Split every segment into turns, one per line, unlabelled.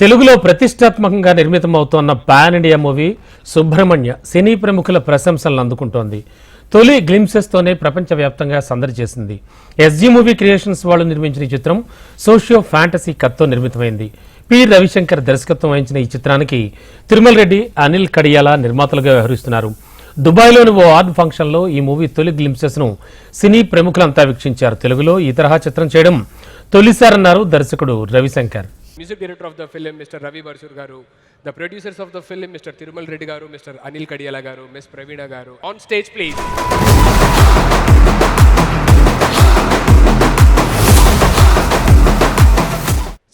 తెలుగులో ప్రతిష్టాత్మకంగా నిర్మితమవుతోన్న పాన్ ఇండియా మూవీ సుబ్రహ్మణ్య సినీ ప్రముఖుల ప్రశంసలను అందుకుంటోంది. తొలి గ్లిమ్సెస్తోనే ప్రపంచవ్యాప్తంగా సందడి చేసింది. ఎస్జీ మూవీ క్రియేషన్స్ వాళ్ళు నిర్మించిన ఈ చిత్రం సోషియో ఫ్యాంటసీ కథతో నిర్మితమైంది. పి. రవిశంకర్ దర్శకత్వం వహించిన ఈ చిత్రానికి తిరుమల రెడ్డి అనిల్ కడియాల నిర్మాతలుగా వ్యవహరిస్తున్నారు. దుబాయ్లోని ఓ ఆర్ట్ ఫంక్షన్లో ఈ మూవీ తొలి గ్లిమ్సెస్ను సినీ ప్రముఖులంతా వీక్షించారు. తెలుగులో ఈ తరహా చిత్రం చేయడం తొలిసారన్నారు దర్శకుడు Ravishankar.
Music director of the film mister Ravi Basrur garu the producers of the film mister Tirumala Reddy garu mister Anil కడియాల గారు మిస్ ప్రవీణ గారు. ఆన్ స్టేజ్ ప్లీజ్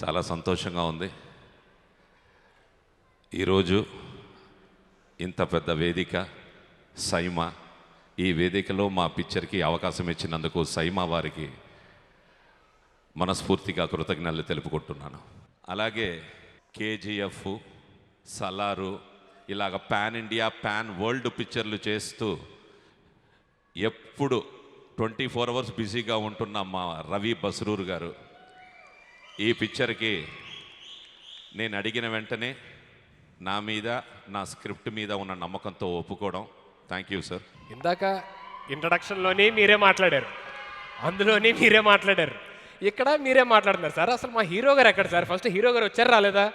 చాలా సంతోషంగా ఉంది. ఈరోజు ఇంత పెద్ద వేదిక సైమా. ఈ వేదికలో మా పిక్చర్కి అవకాశం ఇచ్చినందుకు సైమా వారికి మనస్ఫూర్తిగా కృతజ్ఞతలు తెలుపుకుంటున్నాను. అలాగే కేజీఎఫ్ సలారు ఇలాగ పాన్ ఇండియా పాన్ వరల్డ్ పిక్చర్లు చేస్తూ ఎప్పుడు ట్వంటీ ఫోర్ అవర్స్ బిజీగా ఉంటున్న మా రవి బస్రూర్ గారు ఈ పిక్చర్కి నేను అడిగిన వెంటనే నా మీద నా స్క్రిప్ట్ మీద ఉన్న నమ్మకంతో ఒప్పుకోవడం. Thank you sir.
ఇందాక ఇంట్రడక్షన్లోనే మీరే మాట్లాడారు. అందులోనే మీరే మాట్లాడారు. ఇక్కడ మీరే మాట్లాడుతున్నారు సార్ అసలు మా హీరో గారు ఎక్కడ సార్ ఫస్ట్ హీరో గారు వచ్చారు రాలేదా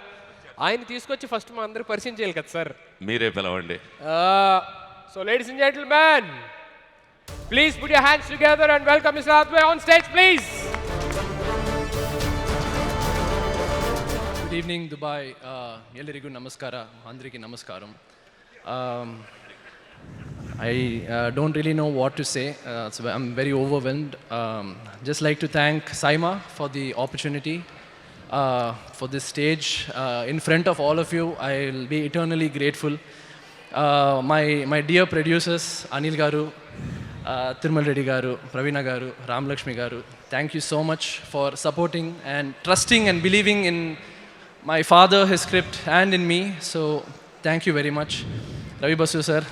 ఆయన తీసుకొచ్చి ఫస్ట్ మా అందరికి పరిచయం చేయాలి కదా సార్
మీరే పిలవండి
so ladies and gentlemen please put your hands together and welcome mister Atme on stage please
good evening Dubai ಎಲ್ಲರಿಗೂ ನಮಸ್ಕಾರ అందరికీ నమస్కారం I uh, don't really know what to say, uh, so I'm very overwhelmed. Um, just like to thank Saima for the opportunity, uh, for this stage. Uh, in front of all of you, I'll be eternally grateful. Uh, my, my dear producers, Anil Garu, uh, Thirmal Reddy Garu, Pravina Garu, Ram Lakshmi Garu, thank you so much for supporting and trusting and believing in my father, his script, and in me. So thank you very much. Ravi Basu sir,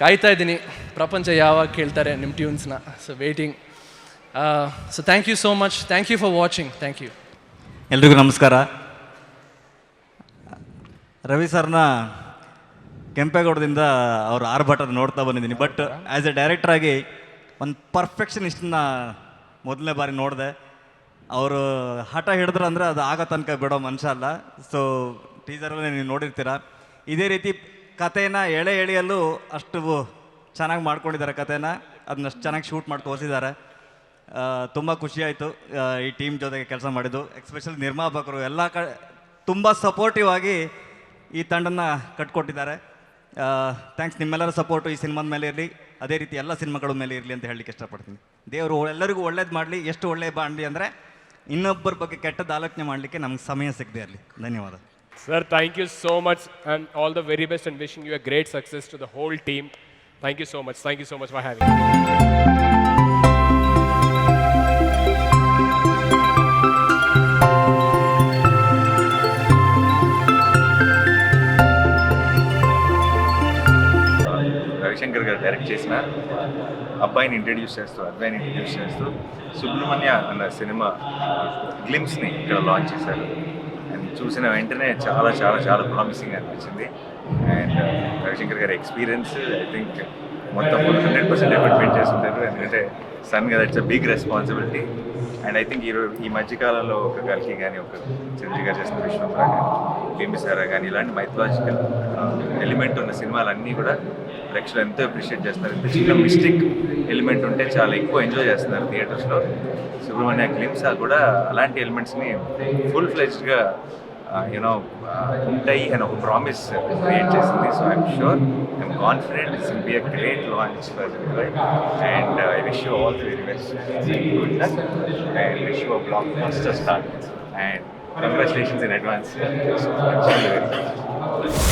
ಕಾಯ್ತಾ ಇದ್ದೀನಿ. ಪ್ರಪಂಚ ಯಾವಾಗ ಕೇಳ್ತಾರೆ ನಿಮ್ಮ ಟ್ಯೂನ್ಸ್ನ so waiting so thank you so much thank you for watching thank you
ಎಲ್ರಿಗೂ ನಮಸ್ಕಾರ. ರವಿ ಸರ್ನ ಕೆಂಪೇಗೌಡದಿಂದ ಅವ್ರ ಆರ್ಭಟ ನೋಡ್ತಾ ಬಂದಿದ್ದೀನಿ. ಬಟ್ ಆ್ಯಸ್ ಎ ಡೈರೆಕ್ಟ್ರಾಗಿ ಒಂದು ಪರ್ಫೆಕ್ಷನಿಸ್ಟನ್ನ ಮೊದಲನೇ ಬಾರಿ ನೋಡಿದೆ. ಅವರು ಹಠ ಹಿಡಿದ್ರು ಅಂದರೆ ಅದು ಆಗೋ ತನಕ ಬಿಡೋ ಮನುಷ್ಯ ಅಲ್ಲ. ಸೊ ಟೀಸರಲ್ಲೇ ನೀವು ನೋಡಿರ್ತೀರ. ಇದೇ ರೀತಿ ಕಥೆನ ಎಳೆ ಎಳೆಯಲ್ಲೂ ಅಷ್ಟು ಚೆನ್ನಾಗಿ ಮಾಡ್ಕೊಂಡಿದ್ದಾರೆ ಕಥೆನ. ಅದನ್ನ ಚೆನ್ನಾಗಿ ಶೂಟ್ ಮಾಡಿ ತೋರಿಸಿದ್ದಾರೆ. ತುಂಬ ಖುಷಿಯಾಯಿತು ಈ ಟೀಮ್ ಜೊತೆಗೆ ಕೆಲಸ ಮಾಡಿದ್ದು. ಎಕ್ಸ್ಪೆಷಲಿ ನಿರ್ಮಾಪಕರು ಎಲ್ಲ ಕ, ತುಂಬ ಸಪೋರ್ಟಿವ್ ಆಗಿ ಈ ತಂಡನ ಕಟ್ಕೊಟ್ಟಿದ್ದಾರೆ. ಥ್ಯಾಂಕ್ಸ್ ನಿಮ್ಮೆಲ್ಲರ ಸಪೋರ್ಟು ಈ ಸಿನಿಮಾದ ಮೇಲೆ ಇರಲಿ. ಅದೇ ರೀತಿ ಎಲ್ಲ ಸಿನಿಮಾಗಳ ಮೇಲೆ ಇರಲಿ ಅಂತ ಹೇಳಲಿಕ್ಕೆ ಇಷ್ಟಪಡ್ತೀನಿ. ದೇವರು ಎಲ್ಲರಿಗೂ ಒಳ್ಳೇದು ಮಾಡಲಿ, ಎಷ್ಟು ಒಳ್ಳೆಯ ಬಾಂಡ್ಲಿ ಅಂದರೆ ಇನ್ನೊಬ್ಬರ ಬಗ್ಗೆ ಕೆಟ್ಟದ್ದು ಆಲೋಚನೆ ಮಾಡಲಿಕ್ಕೆ ನಮ್ಗೆ ಸಮಯ ಸಿಗದೆ ಇರಲಿ. ಧನ್ಯವಾದ.
Sir thank you so much and all the very best and wishing you a great success to the whole team thank you so much thank you so much for having
Ravishankar garu direct చేసిన అబ్బాయిని introduce చేస్తూ అబ్బాయిని introduce చేస్తూ సుబ్రహ్మణ్య అన్న cinema గ్లిమ్స్ని ఇక్కడ launch చేశారు. చూసిన వెంటనే చాలా చాలా చాలా ప్రామిసింగ్ అనిపించింది. అండ్ uh, రవిశంకర్ గారి ఎక్స్పీరియన్స్ ఐ థింక్ మొత్తం హండ్రెడ్ పర్సెంట్ ఎఫర్ట్ పెట్టి చేస్తుంటారు. ఎందుకంటే సన్ కదా it's a big responsibility and I think ఈ ఈ మధ్యకాలంలో ఒక కల్కి కానీ ఒక చిరంజీవి గారు చేసిన విశ్వంబర కానీ భీమిసారా కానీ ఇలాంటి మైథలాజికల్ ఎలిమెంట్ uh, ఉన్న సినిమాలన్నీ కూడా ప్రేక్షకులు ఎంతో అప్రిషియేట్ చేస్తారు ఇంత చిన్న మిస్టిక్ ఎలిమెంట్ ఉంటే చాలా ఎక్కువ ఎంజాయ్ చేస్తున్నారు థియేటర్స్లో సుబ్రహ్మణ్య గ్లిమ్స్ కూడా అలాంటి ఎలిమెంట్స్ని ఫుల్ ఫ్లెజ్డ్గా యూనో ఉంటాయి అని ఒక ప్రామిస్ క్రియేట్ చేసింది. So I'm sure I'm confident it's be a great launch for and I wish you all the very best good and wish you blockbuster start and congratulations in advance